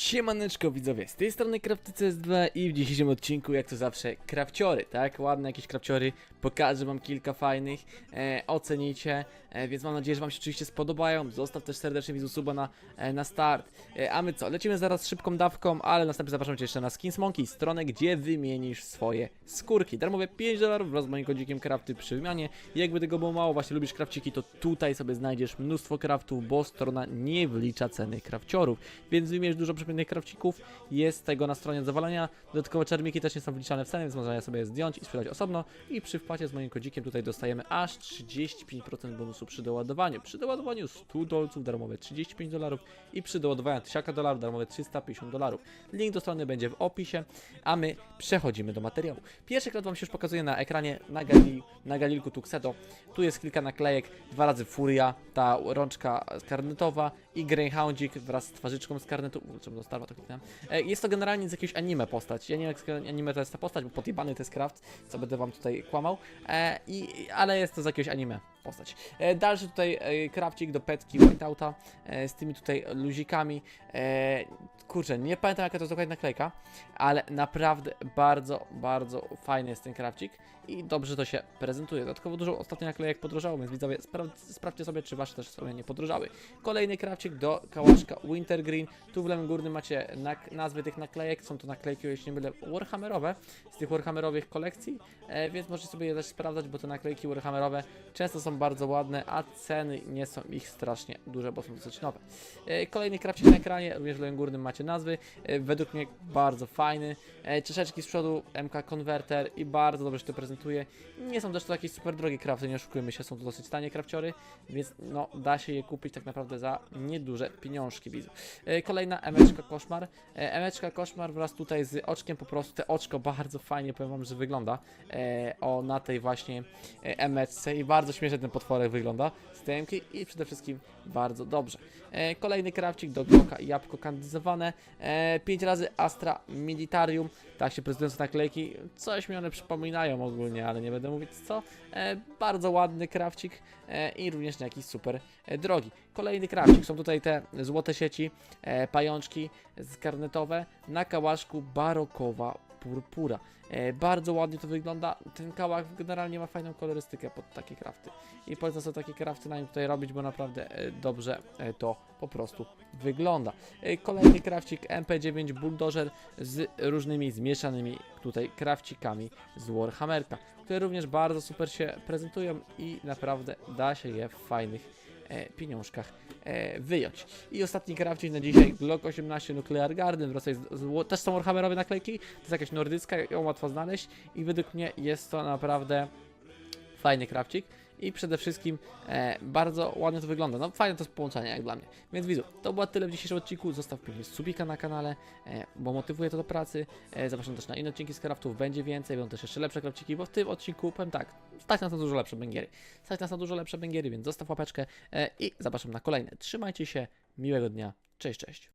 Siemaneczko widzowie, z tej strony Crafty 2 i w dzisiejszym odcinku jak to zawsze krawciory, tak? Ładne jakieś krawciory, pokażę wam kilka fajnych, e, ocenicie, e, więc mam nadzieję, że wam się oczywiście spodobają, zostaw też serdecznie widzu suba na, e, na start. E, a my co, lecimy zaraz szybką dawką, ale następnie zapraszam cię jeszcze na Skins Monkey, stronę gdzie wymienisz swoje skórki. Darmowe 5 dolarów wraz z moim kodzikiem crafty przy wymianie. Jakby tego było mało, właśnie lubisz krawciki, to tutaj sobie znajdziesz mnóstwo craftów, bo strona nie wlicza ceny krawciorów, więc wymierz dużo przemiennych krawcików, jest tego na stronie zawalenia. Dodatkowo czermiki też nie są wliczane w cenę, więc można je sobie zdjąć i sprzedać osobno. I przy wpłacie z moim kodzikiem tutaj dostajemy aż 35% bonusu przy doładowaniu. Przy doładowaniu 100 dolców darmowe 35 dolarów i przy doładowaniu 1000 dolarów darmowe 350 dolarów. Link do strony będzie w opisie, a my przechodzimy do materiału. Pierwszy krat Wam się już pokazuje na ekranie na, gali, na galilku Tuxedo. Tu jest kilka naklejek, dwa razy Furia, ta rączka karnetowa i Greyhoundzik wraz z twarzyczką z Czemu dostarła to kliknąłem. E, Jest to generalnie z jakiegoś anime postać. Ja nie wiem, jak anime to jest ta postać, bo podjebany to jest craft, co będę wam tutaj kłamał. E, i, ale jest to z jakiegoś anime postać. E, dalszy tutaj e, krawcik do petki Whiteouta e, z tymi tutaj luzikami. E, kurczę, nie pamiętam jaka to jest dokładnie naklejka, ale naprawdę bardzo, bardzo fajny jest ten krawcik i dobrze to się prezentuje. Dodatkowo dużo ostatnio naklejek podrożało, więc widzowie spra sprawdźcie sobie, czy wasze też sobie nie podrożały. Kolejny krawcik do kałaszka Wintergreen. Tu w lewym górnym macie nazwy tych naklejek. Są to naklejki, jeśli nie mylę, Warhammerowe z tych Warhammerowych kolekcji, e, więc możecie sobie je też sprawdzać, bo te naklejki Warhammerowe często są bardzo ładne, a ceny nie są ich strasznie duże, bo są dosyć nowe. E, kolejny krawcik na ekranie, również w lewym górnym macie nazwy. E, według mnie bardzo fajny. E, czaszeczki z przodu, MK Converter i bardzo dobrze się to prezentuje. Nie są też to jakieś super drogie krafty, nie oszukujmy się, są to dosyć tanie krawciory, więc no da się je kupić tak naprawdę za nieduże pieniążki widzę. E, Kolejna emeczka koszmar. Emeczka koszmar wraz tutaj z oczkiem po prostu, te oczko bardzo fajnie powiem wam, że wygląda o na tej właśnie emeczce i bardzo śmiesznie ten potworek wygląda z TMki i przede wszystkim bardzo dobrze. E, Kolejny krawcik do Glocka i jabłko kandyzowane. 5 razy Astra Militarium. Tak się prezentują te naklejki. Coś mi one przypominają ogólnie, ale nie będę mówić co. E, Bardzo ładny krawcik e, i również nie jakiś super e, drogi. Kolejny krawcik. Są tutaj te złote sieci, e, pajączki z karnetowe na kałaszku barokowa purpura. E, bardzo ładnie to wygląda. Ten kałach generalnie ma fajną kolorystykę pod takie krafty. I polecam sobie takie krafty na nim tutaj robić, bo naprawdę e, dobrze e, to po prostu wygląda. E, Kolejny krawcik MP9 Bulldozer z różnymi zmieszanymi tutaj krawcikami z Warhammerka, które również bardzo super się prezentują i naprawdę da się je w fajnych e, pieniążkach e, wyjąć. I ostatni krawcik na dzisiaj Glock 18 Nuclear Garden wraz z, z, też są Warhammerowe naklejki, to jest jakaś nordycka, ją łatwo znaleźć i według mnie jest to naprawdę fajny krawcik i przede wszystkim e, bardzo ładnie to wygląda. No fajne to jest połączenie jak dla mnie. Więc widzu, to było tyle w dzisiejszym odcinku. Zostaw pięknie subika na kanale, e, bo motywuje to do pracy. E, zapraszam też na inne odcinki z craftów, będzie więcej, będą też jeszcze lepsze krawciki, bo w tym odcinku powiem tak, stać nas na dużo lepsze bęgiery. Stać nas na dużo lepsze bęgiery, więc zostaw łapeczkę e, i zapraszam na kolejne. Trzymajcie się, miłego dnia, cześć, cześć.